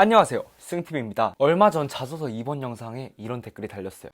안녕하세요. 승팀입니다. 얼마 전 자소서 2번 영상에 이런 댓글이 달렸어요.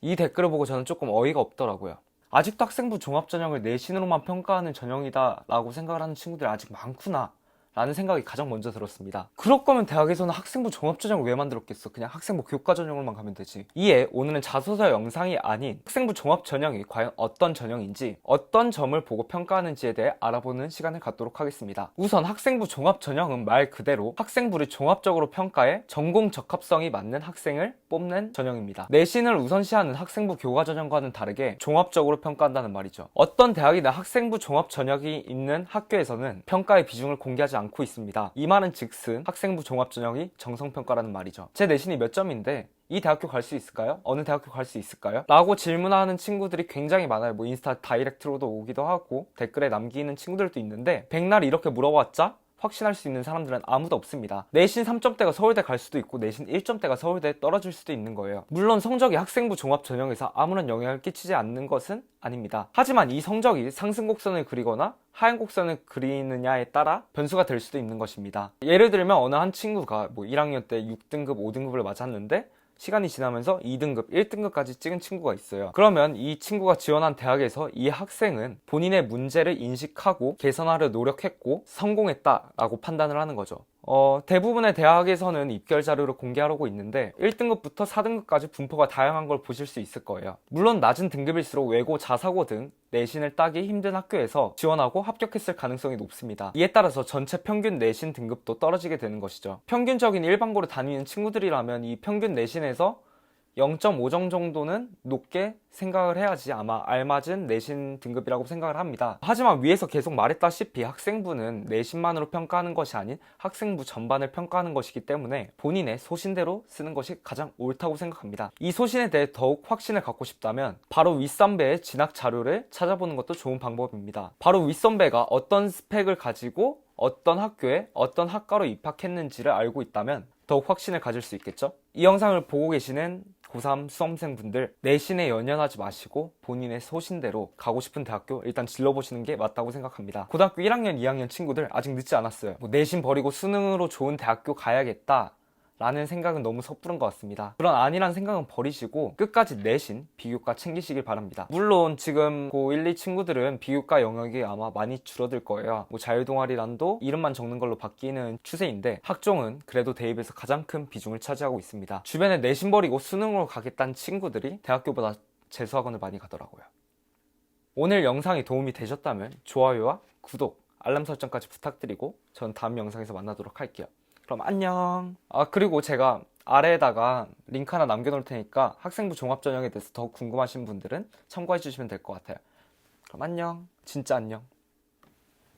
이 댓글을 보고 저는 조금 어이가 없더라고요. 아직도 학생부 종합전형을 내신으로만 평가하는 전형이다 라고 생각을 하는 친구들이 아직 많구나 라는 생각이 가장 먼저 들었습니다. 그럴 거면 대학에서는 학생부 종합전형을 왜 만들었겠어? 그냥 학생부 교과 전형으로만 가면 되지. 이에 오늘은 자소서 영상이 아닌 학생부 종합전형이 과연 어떤 전형인지 어떤 점을 보고 평가하는지에 대해 알아보는 시간을 갖도록 하겠습니다. 우선 학생부 종합전형은 말 그대로 학생부를 종합적으로 평가해 전공 적합성이 맞는 학생을 뽑는 전형입니다. 내신을 우선시하는 학생부 교과 전형과는 다르게 종합적으로 평가한다는 말이죠. 어떤 대학이나 학생부 종합 전형이 있는 학교에서는 평가의 비중을 공개하지 않고 있습니다. 이 말은 즉슨 학생부 종합전형이 정성평가라는 말이죠. 제 내신이 몇 점인데 이 대학교 갈 수 있을까요? 어느 대학교 갈 수 있을까요? 라고 질문하는 친구들이 굉장히 많아요. 뭐 인스타 다이렉트로도 오기도 하고 댓글에 남기는 친구들도 있는데 백날 이렇게 물어봤자 확신할 수 있는 사람들은 아무도 없습니다. 내신 3점대가 서울대 갈 수도 있고 내신 1점대가 서울대에 떨어질 수도 있는 거예요. 물론 성적이 학생부 종합 전형에서 아무런 영향을 끼치지 않는 것은 아닙니다. 하지만 이 성적이 상승 곡선을 그리거나 하향 곡선을 그리느냐에 따라 변수가 될 수도 있는 것입니다. 예를 들면 어느 한 친구가 뭐 1학년 때 6등급, 5등급을 맞았는데 시간이 지나면서 2등급, 1등급까지 찍은 친구가 있어요. 그러면 이 친구가 지원한 대학에서 이 학생은 본인의 문제를 인식하고 개선하려 노력했고 성공했다라고 판단을 하는 거죠. 어, 대부분의 대학에서는 입결 자료를 공개하고 있는데 1등급부터 4등급까지 분포가 다양한 걸 보실 수 있을 거예요. 물론 낮은 등급일수록 외고, 자사고 등 내신을 따기 힘든 학교에서 지원하고 합격했을 가능성이 높습니다. 이에 따라서 전체 평균 내신 등급도 떨어지게 되는 것이죠. 평균적인 일반고를 다니는 친구들이라면 이 평균 내신에서 0.5점 정도는 높게 생각을 해야지 아마 알맞은 내신 등급이라고 생각을 합니다. 하지만 위에서 계속 말했다시피 학생부는 내신만으로 평가하는 것이 아닌 학생부 전반을 평가하는 것이기 때문에 본인의 소신대로 쓰는 것이 가장 옳다고 생각합니다. 이 소신에 대해 더욱 확신을 갖고 싶다면 바로 윗선배의 진학 자료를 찾아보는 것도 좋은 방법입니다. 바로 윗선배가 어떤 스펙을 가지고 어떤 학교에 어떤 학과로 입학했는지를 알고 있다면 더욱 확신을 가질 수 있겠죠? 이 영상을 보고 계시는 고3 수험생분들 내신에 연연하지 마시고 본인의 소신대로 가고 싶은 대학교 일단 질러보시는 게 맞다고 생각합니다. 고등학교 1학년, 2학년 친구들 아직 늦지 않았어요. 뭐 내신 버리고 수능으로 좋은 대학교 가야겠다. 라는 생각은 너무 섣부른 것 같습니다. 그런 아니란 생각은 버리시고 끝까지 내신 비교과 챙기시길 바랍니다. 물론 지금 고1, 2 친구들은 비교과 영역이 아마 많이 줄어들 거예요. 뭐 자유동아리란도 이름만 적는 걸로 바뀌는 추세인데 학종은 그래도 대입에서 가장 큰 비중을 차지하고 있습니다. 주변에 내신 버리고 수능으로 가겠다는 친구들이 대학교보다 재수학원을 많이 가더라고요. 오늘 영상이 도움이 되셨다면 좋아요와 구독, 알람 설정까지 부탁드리고 전 다음 영상에서 만나도록 할게요. 그럼 안녕. 아, 그리고 제가 아래에다가 링크 하나 남겨놓을 테니까 학생부 종합전형에 대해서 더 궁금하신 분들은 참고해 주시면 될 것 같아요. 그럼 안녕. 진짜 안녕.